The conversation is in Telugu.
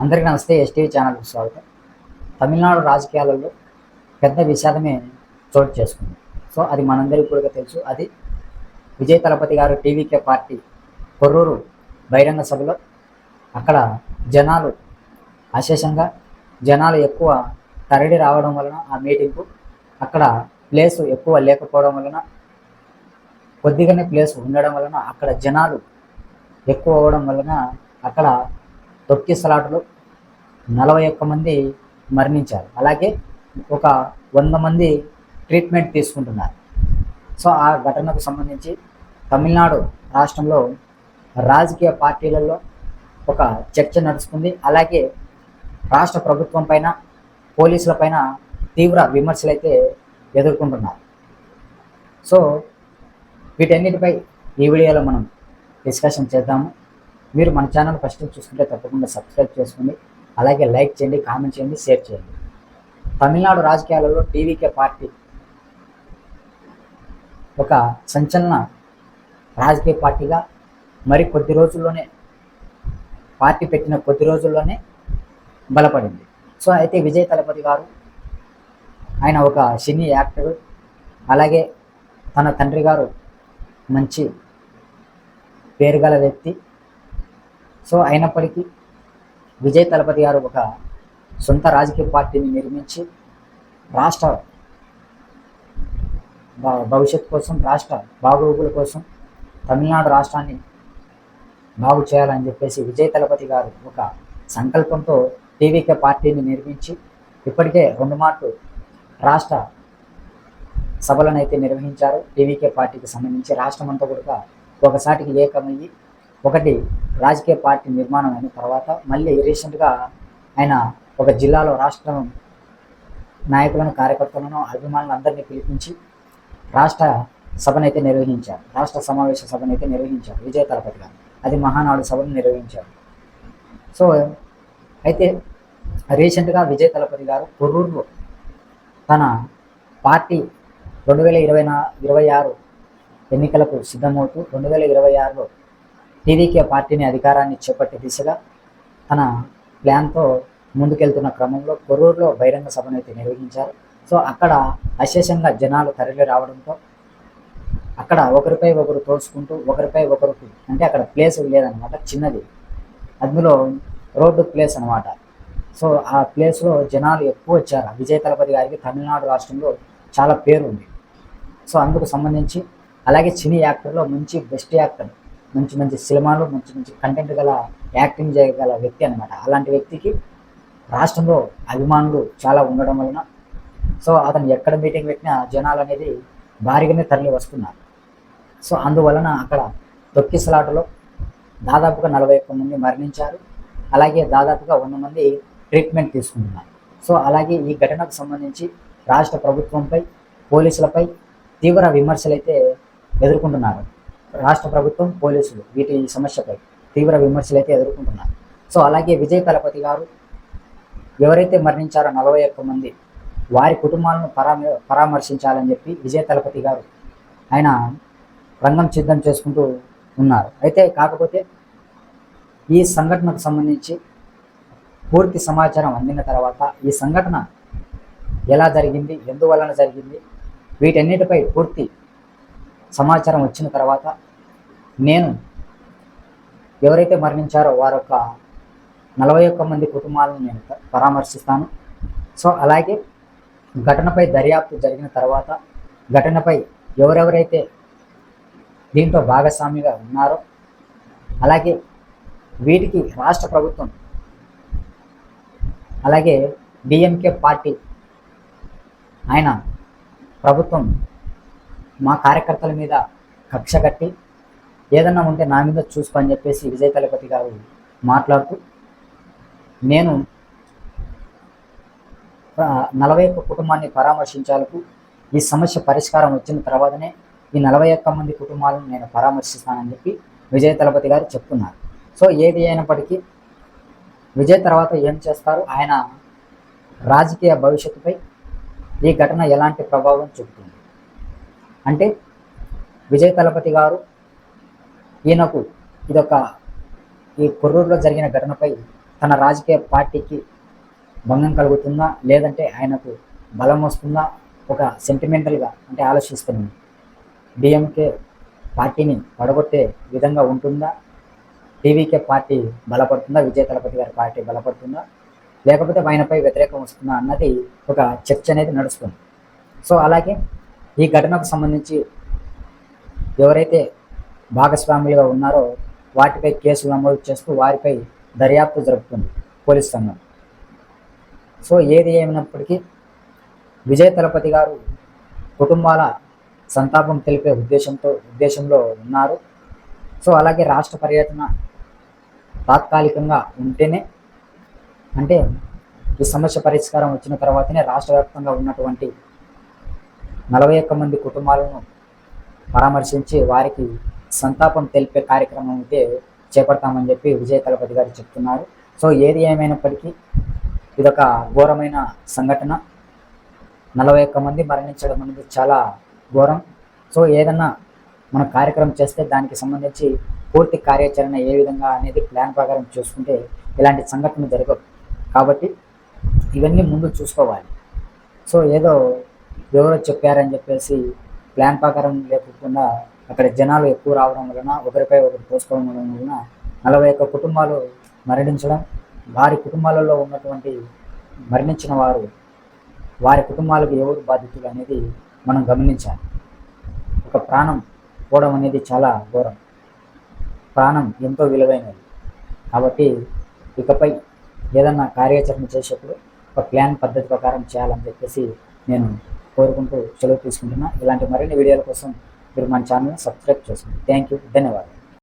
అందరికీ నమస్తే ఎస్టీవీ ఛానల్కి స్వాగతం. తమిళనాడు రాజకీయాలలో పెద్ద విషాదమే చోటు చేసుకుంది. సో అది మనందరికీ కూడా తెలుసు. అది విజయ్ తలపతి గారు టీవీకే పార్టీ కొర్రూరు బహిరంగ సభలో అక్కడ జనాలు అశేషంగా జనాలు ఎక్కువ తరడి రావడం వలన ఆ మీటింగ్కు అక్కడ ప్లేస్ ఎక్కువ లేకపోవడం వలన కొద్దిగానే ప్లేస్ ఉండడం వలన అక్కడ జనాలు ఎక్కువ అవ్వడం వలన అక్కడ తొక్కిసలాటలు నలభై ఒక్క మంది మరణించారు. అలాగే ఒక వంద మంది ట్రీట్మెంట్ తీసుకుంటున్నారు. సో ఆ ఘటనకు సంబంధించి తమిళనాడు రాష్ట్రంలో రాజకీయ పార్టీలలో ఒక చర్చ నడుచుకుంది అలాగే రాష్ట్ర ప్రభుత్వం పైన పోలీసుల పైన తీవ్ర విమర్శలు అయితే ఎదుర్కొంటున్నారు. సో వీటన్నిటిపై ఈ వీడియోలో మనం డిస్కషన్ చేద్దాము. మీరు మన ఛానల్ ఫస్ట్ చూసుకుంటే తప్పకుండా సబ్స్క్రైబ్ చేసుకోండి. అలాగే లైక్ చేయండి కామెంట్ చేయండి షేర్ చేయండి. తమిళనాడు రాజకీయాలలో టీవీకే పార్టీ ఒక సంచలన రాజకీయ పార్టీగా మరి కొద్ది రోజుల్లోనే పార్టీ పెట్టిన కొద్ది రోజుల్లోనే బలపడింది. సో అయితే విజయ్ తలపతి గారు ఆయన ఒక సినీ యాక్టర్ అలాగే తన తండ్రి గారు మంచి పేరు గల వ్యక్తి సో అయినప్పటికీ విజయ్ తలపతి గారు ఒక సొంత రాజకీయ పార్టీని నిర్మించి రాష్ట్ర భ- భవిష్యత్తు కోసం రాష్ట్ర బాగోగుల కోసం తమిళనాడు రాష్ట్రాన్ని బాగు చేయాలని చెప్పేసి విజయ్ తలపతి గారు ఒక సంకల్పంతో టీవీకే పార్టీని నిర్మించి ఇప్పటికే రెండు మార్లు రాష్ట్ర సభలను అయితే నిర్వహించారు. టీవీకే పార్టీకి సంబంధించి రాష్ట్రం అంతా కూడా ఒకసాటికి ఏకమయ్యి ఒకటి రాజకీయ పార్టీ నిర్మాణం అయిన తర్వాత మళ్ళీ రీసెంట్గా ఆయన ఒక జిల్లాలో రాష్ట్రం నాయకులను కార్యకర్తలను అభిమానులను అందరినీ పిలిపించి రాష్ట్ర సభనైతే నిర్వహించారు. రాష్ట్ర సమావేశ సభనైతే నిర్వహించారు విజయ తలపతి గారు. అది మహానాడు సభను నిర్వహించారు. సో అయితే రీసెంట్గా విజయ తలపతి గారు కొర్రూరులో తన పార్టీ రెండు వేల ఇరవై నా ఇరవై ఆరు ఎన్నికలకు సిద్ధమవుతూ రెండు వేల ఇరవై ఆరులో టీడీకే పార్టీని అధికారాన్ని చేపట్టే దిశగా తన ప్లాన్తో ముందుకెళ్తున్న క్రమంలో కొరూరులో బహిరంగ సభను అయితే నిర్వహించారు. సో అక్కడ అశేషంగా జనాలు తరలి రావడంతో అక్కడ ఒకరిపై ఒకరు తోసుకుంటూ ఒకరిపై ఒకరు అంటే అక్కడ ప్లేస్ లేదనమాట చిన్నది. అందులో రోడ్డు ప్లేస్ అనమాట సో ఆ ప్లేస్లో జనాలు ఎక్కువ వచ్చారు. విజయ తలపతి గారికి తమిళనాడు రాష్ట్రంలో చాలా పేరు ఉంది సో అందుకు సంబంధించి అలాగే సినీ యాక్టర్లో మంచి బెస్ట్ యాక్టర్ మంచి మంచి సినిమాలు మంచి మంచి కంటెంట్ గల యాక్టింగ్ చేయగల వ్యక్తి అనమాట అలాంటి వ్యక్తికి రాష్ట్రంలో అభిమానులు చాలా ఉండడం వలన సో అతను ఎక్కడ మీటింగ్ పెట్టినా జనాలు అనేది భారీగానే తరలి వస్తున్నారు. సో అందువలన అక్కడ తొక్కిసలాటలో దాదాపుగా నలభై ఒక్క మంది మరణించారు. అలాగే దాదాపుగా వంద మంది ట్రీట్మెంట్ తీసుకుంటున్నారు. సో అలాగే ఈ ఘటనకు సంబంధించి రాష్ట్ర ప్రభుత్వంపై పోలీసులపై తీవ్ర విమర్శలు అయితే ఎదుర్కొంటున్నారు. రాష్ట్ర ప్రభుత్వం పోలీసులు వీటి సమస్యపై తీవ్ర విమర్శలు అయితే ఎదుర్కొంటున్నారు. సో అలాగే విజయ్ తలపతి గారు ఎవరైతే మరణించారో నలభై ఒక్క మంది వారి కుటుంబాలను పరామ పరామర్శించాలని చెప్పి విజయ తలపతి గారు ఆయన రంగం సిద్ధం చేసుకుంటూ ఉన్నారు. అయితే కాకపోతే ఈ సంఘటనకు సంబంధించి పూర్తి సమాచారం అందిన తర్వాత ఈ సంఘటన ఎలా జరిగింది ఎందువలన జరిగింది వీటన్నిటిపై పూర్తి సమాచారం వచ్చిన తర్వాత నేను ఎవరైతే మరణించారో వారి యొక్క నలభై ఒక్క మంది కుటుంబాలను నేను పరామర్శిస్తాను. సో అలాగే ఘటనపై దర్యాప్తు జరిగిన తర్వాత ఘటనపై ఎవరెవరైతే దీంట్లో భాగస్వామిగా ఉన్నారో అలాగే వీటికి రాష్ట్ర ప్రభుత్వం అలాగే డిఎంకే పార్టీ ఆయన ప్రభుత్వం మా కార్యకర్తల మీద కక్ష కట్టి ఏదన్నా ఉంటే నా మీద చూసుకో అని చెప్పేసి విజయ తలపతి గారు మాట్లాడుతూ నేను నలభై ఒక్క కుటుంబాన్ని పరామర్శించాలకు ఈ సమస్య పరిష్కారం వచ్చిన తర్వాతనే ఈ నలభై ఒక్క మంది కుటుంబాలను నేను పరామర్శిస్తానని చెప్పి విజయ్ తలపతి గారు చెప్తున్నారు. సో ఏది అయినప్పటికీ విజయ్ తర్వాత ఏం చేస్తారు? ఆయన రాజకీయ భవిష్యత్తుపై ఈ ఘటన ఎలాంటి ప్రభావం చూపుతుంది? అంటే విజయ తలపతి గారు ఈయనకు ఇదొక ఈ కొర్రూరులో జరిగిన ఘటనపై తన రాజకీయ పార్టీకి భంగం కలుగుతుందా లేదంటే ఆయనకు బలం వస్తుందా ఒక సెంటిమెంటల్గా అంటే ఆలోచిస్తున్నాను డిఎంకే పార్టీని పడగొట్టే విధంగా ఉంటుందా టీవీకే పార్టీ బలపడుతుందా విజయ తలపతి గారి పార్టీ బలపడుతుందా లేకపోతే ఆయనపై వ్యతిరేకం వస్తుందా అన్నది ఒక చర్చ అనేది నడుస్తుంది. సో అలాగే ఈ ఘటనకు సంబంధించి ఎవరైతే భాగస్వాములుగా ఉన్నారో వాటిపై కేసులు నమోదు చేస్తూ వారిపై దర్యాప్తు జరుపుతుంది పోలీస్ సంఘం. సో ఏది ఏమైనప్పటికీ విజయ్ తలపతి గారు కుటుంబాల సంతాపం తెలిపే ఉద్దేశంతో ఉద్దేశంలో ఉన్నారు. సో అలాగే రాష్ట్ర పర్యటన తాత్కాలికంగా ఉంటేనే అంటే ఈ సమస్య పరిష్కారం వచ్చిన తర్వాతనే రాష్ట్ర వ్యాప్తంగా ఉన్నటువంటి నలభై ఒక్క మంది కుటుంబాలను పరామర్శించి వారికి సంతాపం తెలిపే కార్యక్రమం అయితే చేపడతామని చెప్పి విజయ తలపతి గారు చెప్తున్నారు. సో ఏది ఏమైనప్పటికీ ఇదొక ఘోరమైన సంఘటన. నలభై ఒక్క మంది మరణించడం అనేది చాలా ఘోరం. సో ఏదన్నా మన కార్యక్రమం చేస్తే దానికి సంబంధించి పూర్తి కార్యాచరణ ఏ విధంగా అనేది ప్లాన్ ప్రకారం చూసుకుంటే ఇలాంటి సంఘటన జరగవు. కాబట్టి ఇవన్నీ ముందు చూసుకోవాలి. సో ఏదో ఎవరో చెప్పారని చెప్పేసి ప్లాన్ ప్రకారం లేకుండా అక్కడ జనాలు ఎక్కువ రావడం వలన ఒకరిపై ఒకరు పోసుకోవడం వలన నలభై ఒక్క కుటుంబాలు మరణించడం వారి కుటుంబాలలో ఉన్నటువంటి మరణించిన వారు వారి కుటుంబాలకు ఎవరు బాధితులు అనేది మనం గమనించాలి. ఒక ప్రాణం పోవడం అనేది చాలా ఘోరం. ప్రాణం ఎంతో విలువైనది. కాబట్టి ఇకపై ఏదన్నా కార్యాచరణ చేసేప్పుడు ఒక ప్లాన్ పద్ధతి ప్రకారం చేయాలని చెప్పేసి నేను కోరుకుంటూ సెలవు తీసుకుంటున్నా. ఇలాంటి మరిన్ని వీడియోల కోసం మీరు మన ఛానల్ని సబ్స్క్రైబ్ చేసుకోండి. థ్యాంక్ యూ ధన్యవాదాలు.